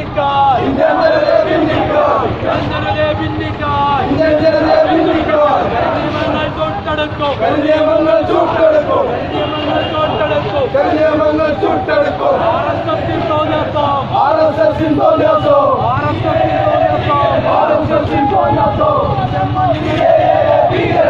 ഭിന്നിക്കാൻ Indian ജനതയെ ഭിന്നിക്കാൻ Indian ജനതയെ ഭിന്നിക്കാൻ Indian ജനതയെ ഭിന്നിക്കാൻ കരിനിയമങ്ങൾ തൊട്ടടക്കും കരിനിയമങ്ങൾ ചൂട്ടെടുക്കും. കരിനിയമങ്ങൾ തൊട്ടടക്കും കരിനിയമങ്ങൾ ചൂട്ടെടുക്കും. ആർ എസ് എസിൽ തോന്നിയാസം. ആർ എസ് എസിൽ തോന്നിയാസം. ആർ എസ് എസിൽ തോന്നിയാസം. ആർ എസ് എസിൽ തോന്നിയാസം. ഭീകര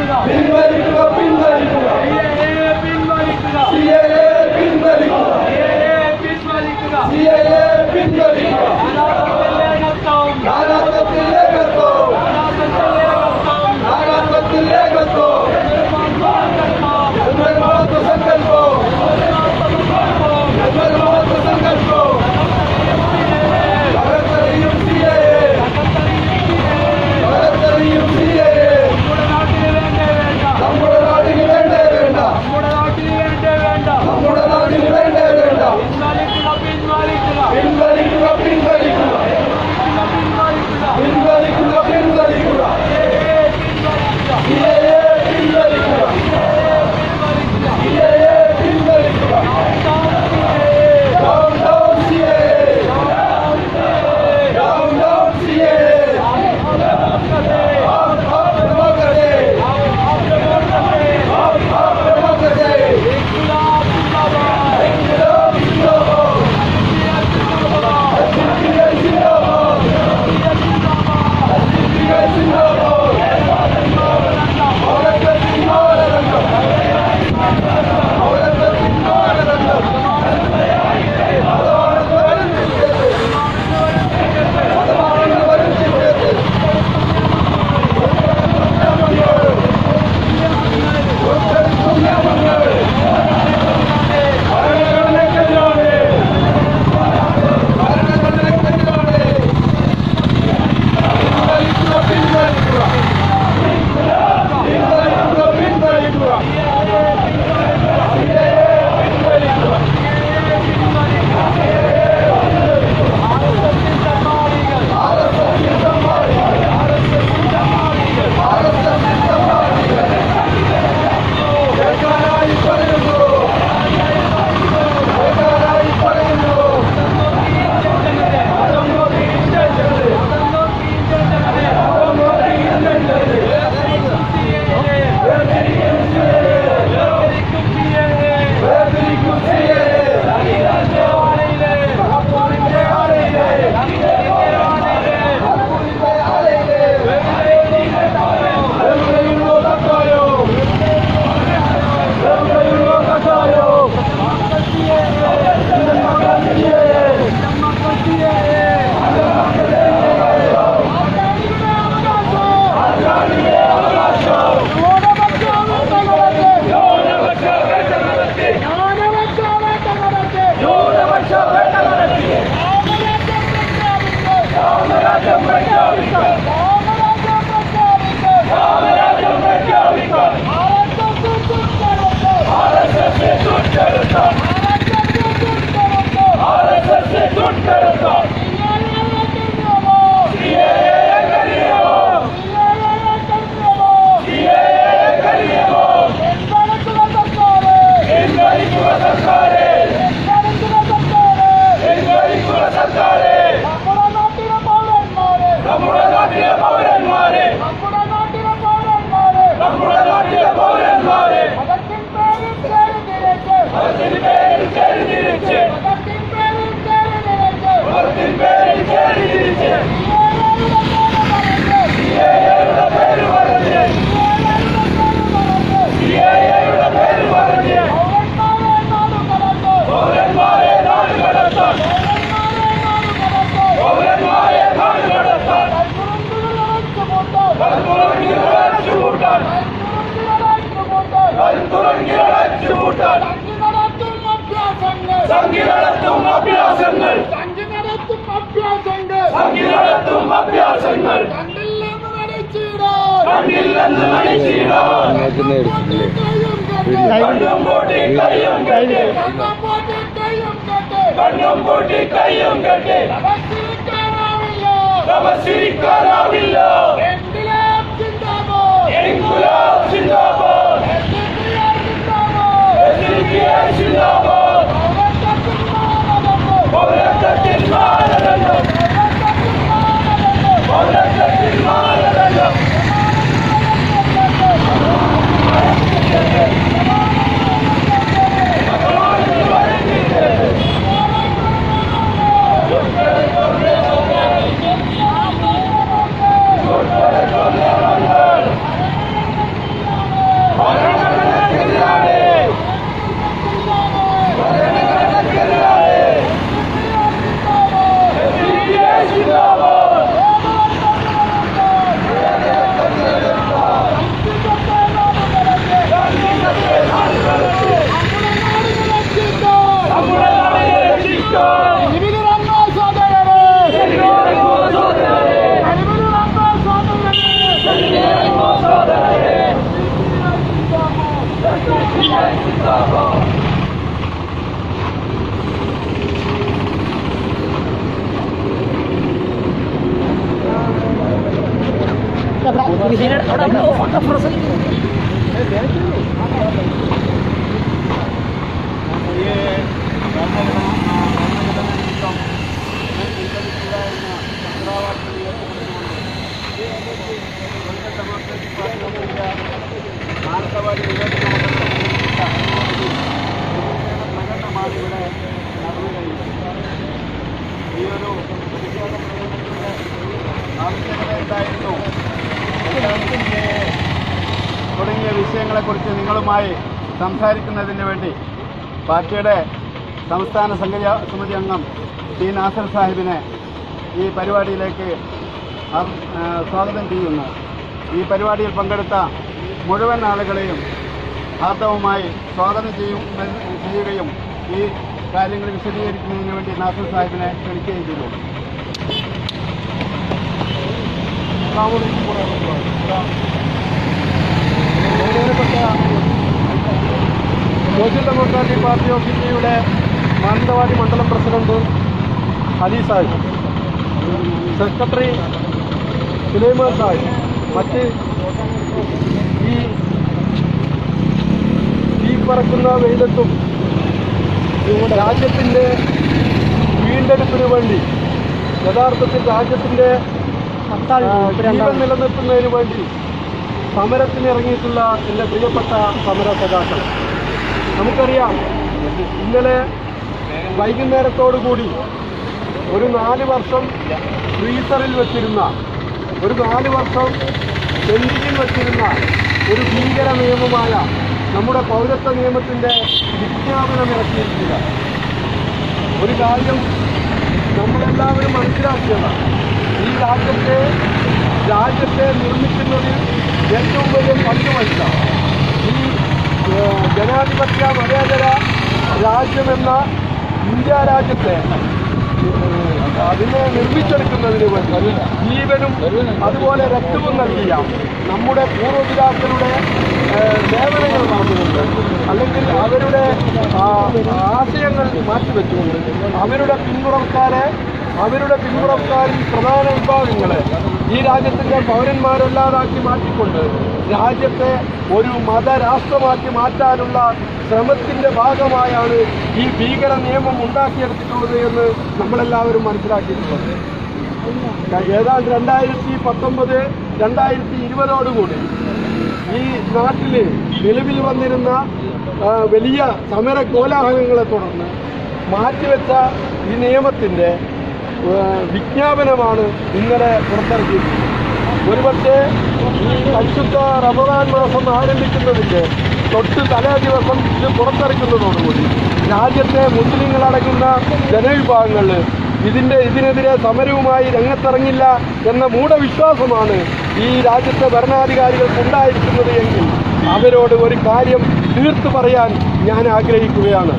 പിൻവലിക്കുക. പിൻവലിക്കുക പിൻവലിക്കുക. പിൻവലിക്കുക. പിൻവലിക്കുക. സിന്ദാബാദ് എസ്ഡിപിഐ സിന്ദാബാദ് പൗരത്വത്തിൻ മാനദണ്ഡം വിഷയങ്ങളെക്കുറിച്ച് നിങ്ങളുമായി സംസാരിക്കുന്നതിന് വേണ്ടി പാർട്ടിയുടെ സംസ്ഥാന സംഘ സമിതി അംഗം ടി നാസർ സാഹിബിനെ ഈ പരിപാടിയിലേക്ക് സ്വാഗതം ചെയ്യുന്നു. ഈ പരിപാടിയിൽ പങ്കെടുത്ത മുഴുവൻ ആളുകളെയും ഹാർദവുമായി സ്വാഗതം ചെയ്യും ചെയ്യുകയും ഈ കാര്യങ്ങൾ വിശദീകരിക്കുന്നതിന് വേണ്ടി നാസർ സാഹിബിനെ ക്ഷണിക്കുകയും ചെയ്തു. സോഷ്യൽ ഡെമോക്രാറ്റിക് പാർട്ടി ഓഫ് ഇന്ത്യയുടെ മാനന്തവാടി മണ്ഡലം പ്രസിഡന്റ് അലി സാഹിബ് സെക്രട്ടറി സുലൈമാൻ സാഹിബ് മറ്റ് ഈ ഈ പറക്കുന്ന വെയിലത്തും രാജ്യത്തിന്റെ വീണ്ടെടുപ്പിന് വേണ്ടി യഥാർത്ഥത്തിൽ രാജ്യത്തിന്റെ ജീവൻ നിലനിർത്തുന്നതിന് വേണ്ടി സമരത്തിന് ഇറങ്ങിയിട്ടുള്ള എന്റെ പ്രിയപ്പെട്ട സമര സഖാക്കൾ നമുക്കറിയാം ഇന്നലെ വൈകുന്നേരത്തോടുകൂടി ഒരു നാല് വർഷം ഫ്രീസറിൽ വെച്ചിരുന്ന ഒരു നാല് വർഷം പെൻഡിങ്ങിൽ വെച്ചിരുന്ന ഒരു ഭീകര നിയമമായ നമ്മുടെ പൗരത്വ നിയമത്തിന്റെ വിജ്ഞാപനം ഇറക്കിയിരിക്കുക ഒരു കാര്യം നമ്മളെല്ലാവരും മനസ്സിലാക്കിയതാണ് ഈ രാജ്യത്തെ രാജ്യത്തെ നിർമ്മിക്കുന്നതിൽ ഏറ്റവും വലിയ പങ്ക് വഹിക്കാം ഈ ജനാധിപത്യ മതേതര രാജ്യമെന്ന ഇന്ത്യ രാജ്യത്തെ അതിനെ നിർമ്മിച്ചെടുക്കുന്നതിന് വേണ്ടി ജീവനും അതുപോലെ രക്തവും നൽകിയ നമ്മുടെ പൂർവപിതാക്കളുടെ സേവനങ്ങൾ നടന്നുകൊണ്ട് അല്ലെങ്കിൽ അവരുടെ ആശയങ്ങൾ മാറ്റിവെച്ചുകൊണ്ട് അവരുടെ പിന്തുണക്കാരെ അവരുടെ പിന്തുണക്കാരിൽ പ്രധാന വിഭാഗങ്ങളെ ഈ രാജ്യത്തിന്റെ പൗരന്മാരല്ലാതാക്കി മാറ്റിക്കൊണ്ട് രാജ്യത്തെ ഒരു മതരാഷ്ട്രമാക്കി മാറ്റാനുള്ള ശ്രമത്തിന്റെ ഭാഗമായാണ് ഈ ഭീകര നിയമം ഉണ്ടാക്കിയെടുത്തിട്ടുള്ളത് എന്ന് നമ്മളെല്ലാവരും മനസ്സിലാക്കിയിട്ടുള്ളത്. ഏതാണ്ട് രണ്ടായിരത്തി പത്തൊമ്പത് രണ്ടായിരത്തി ഇരുപതോടുകൂടി ഈ നാട്ടിൽ നിലവിൽ വന്നിരുന്ന വലിയ സമര കോലാഹലങ്ങളെ തുടർന്ന് മാറ്റിവെച്ച ഈ നിയമത്തിന്റെ വിജ്ഞാപനമാണ് ഇന്നലെ പുറത്തിറക്കിയത് ഒരുപക്ഷെ ഈ പരിശുദ്ധ റമദാൻ മാസം ആരംഭിക്കുന്നതിന്റെ തൊട്ട് തലേ ദിവസം ഇത് പുറത്തിറക്കുന്നതോടുകൂടി രാജ്യത്തെ മുസ്ലിങ്ങളടങ്ങുന്ന ജനവിഭാഗങ്ങളിൽ ഇതിന്റെ ഇതിനെതിരെ സമരവുമായി രംഗത്തിറങ്ങില്ല എന്ന മൂഢവിശ്വാസമാണ് ഈ രാജ്യത്തെ ഭരണാധികാരികൾക്ക് ഉണ്ടായിരിക്കുന്നത് എങ്കിൽ അവരോട് ഒരു കാര്യം തീർത്തു പറയാൻ ഞാൻ ആഗ്രഹിക്കുകയാണ്.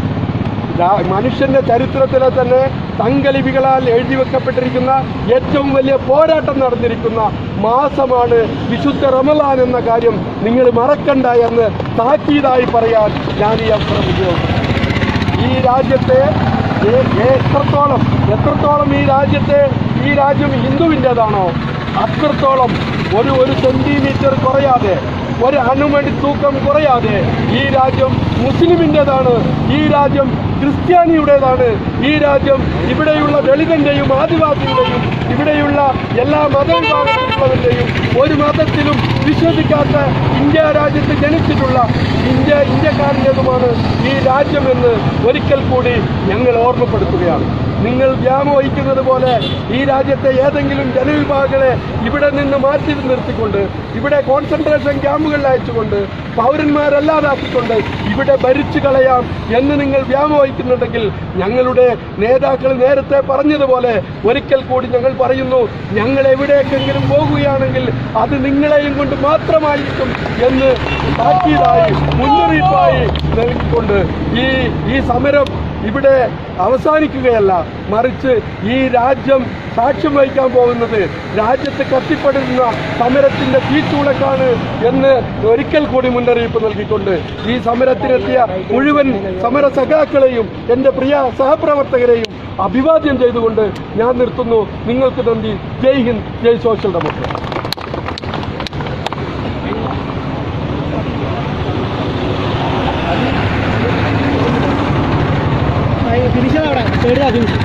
മനുഷ്യന്റെ ചരിത്രത്തിലെ തന്നെ തങ്കലിപികളാൽ എഴുതി വെക്കപ്പെട്ടിരിക്കുന്ന ഏറ്റവും വലിയ പോരാട്ടം നടന്നിരിക്കുന്ന മാസമാണ് വിശുദ്ധ റമലാൻ എന്ന കാര്യം നിങ്ങൾ മറക്കണ്ട എന്ന് താക്കീതായി പറയാൻ ഞാൻ ഈ അവസരം ഈ രാജ്യത്തെ എത്രത്തോളം എത്രത്തോളം ഈ രാജ്യത്തെ ഈ രാജ്യം ഹിന്ദുവിന്റെതാണോ അത്രത്തോളം ഒരു ഒരു സെന്റിമീറ്റർ കുറയാതെ ഒരു അണുമടി തൂക്കം കുറയാതെ ഈ രാജ്യം മുസ്ലിമിന്റെതാണ് ഈ രാജ്യം ക്രിസ്ത്യാനിയുടേതാണ് ഈ രാജ്യം ഇവിടെയുള്ള ദളിതന്റെയും ആദിവാസിയുടെയും ഇവിടെയുള്ള എല്ലാ മതവിഭാഗത്തിലുള്ളവരുടെയും ഒരു മതത്തിലും വിശ്വസിക്കാത്ത ഇന്ത്യ രാജ്യത്ത് ജനിച്ചിട്ടുള്ള ഇന്ത്യ ഇന്ത്യക്കാരന്റെതുമാണ് ഈ രാജ്യമെന്ന് ഒരിക്കൽ കൂടി ഞങ്ങൾ ഓർമ്മപ്പെടുത്തുകയാണ്. നിങ്ങൾ വ്യാമോഹിക്കുന്നത് പോലെ ഈ രാജ്യത്തെ ഏതെങ്കിലും ജനവിഭാഗങ്ങളെ ഇവിടെ നിന്ന് മാറ്റി നിർത്തിക്കൊണ്ട് ഇവിടെ കോൺസെൻട്രേഷൻ ക്യാമ്പുകളിൽ അയച്ചുകൊണ്ട് പൗരന്മാരല്ലാതാക്കിക്കൊണ്ട് ഇവിടെ ഭരിച്ചു കളയാം എന്ന് നിങ്ങൾ വ്യാമോഹിക്കുന്നുണ്ടെങ്കിൽ ഞങ്ങളുടെ നേതാക്കൾ നേരത്തെ പറഞ്ഞതുപോലെ ഒരിക്കൽ കൂടി ഞങ്ങൾ പറയുന്നു ഞങ്ങൾ എവിടേക്കെങ്കിലും പോകുകയാണെങ്കിൽ അത് നിങ്ങളെയും കൊണ്ട് മാത്രമായിരിക്കും എന്ന് മുന്നറിയിപ്പായി നൽകിക്കൊണ്ട് ഈ ഈ സമരം ഇവിടെ അവസാനിക്കുകയല്ല. മറിച്ച് ഈ രാജ്യം സാക്ഷ്യം വഹിക്കാൻ പോകുന്നത് രാജ്യത്ത് കത്തിപ്പെടുന്ന സമരത്തിന്റെ തീച്ചൂളക്കാണ് എന്ന് ഒരിക്കൽ കൂടി മുന്നറിയിപ്പ് നൽകിക്കൊണ്ട് ഈ സമരത്തിനെത്തിയ മുഴുവൻ സമര സഖാക്കളെയും എന്റെ പ്രിയ സഹപ്രവർത്തകരെയും അഭിവാദ്യം ചെയ്തുകൊണ്ട് ഞാൻ നിർത്തുന്നു. നിങ്ങൾക്ക് നന്ദി. Jai Hind. Jai social democrat verdad.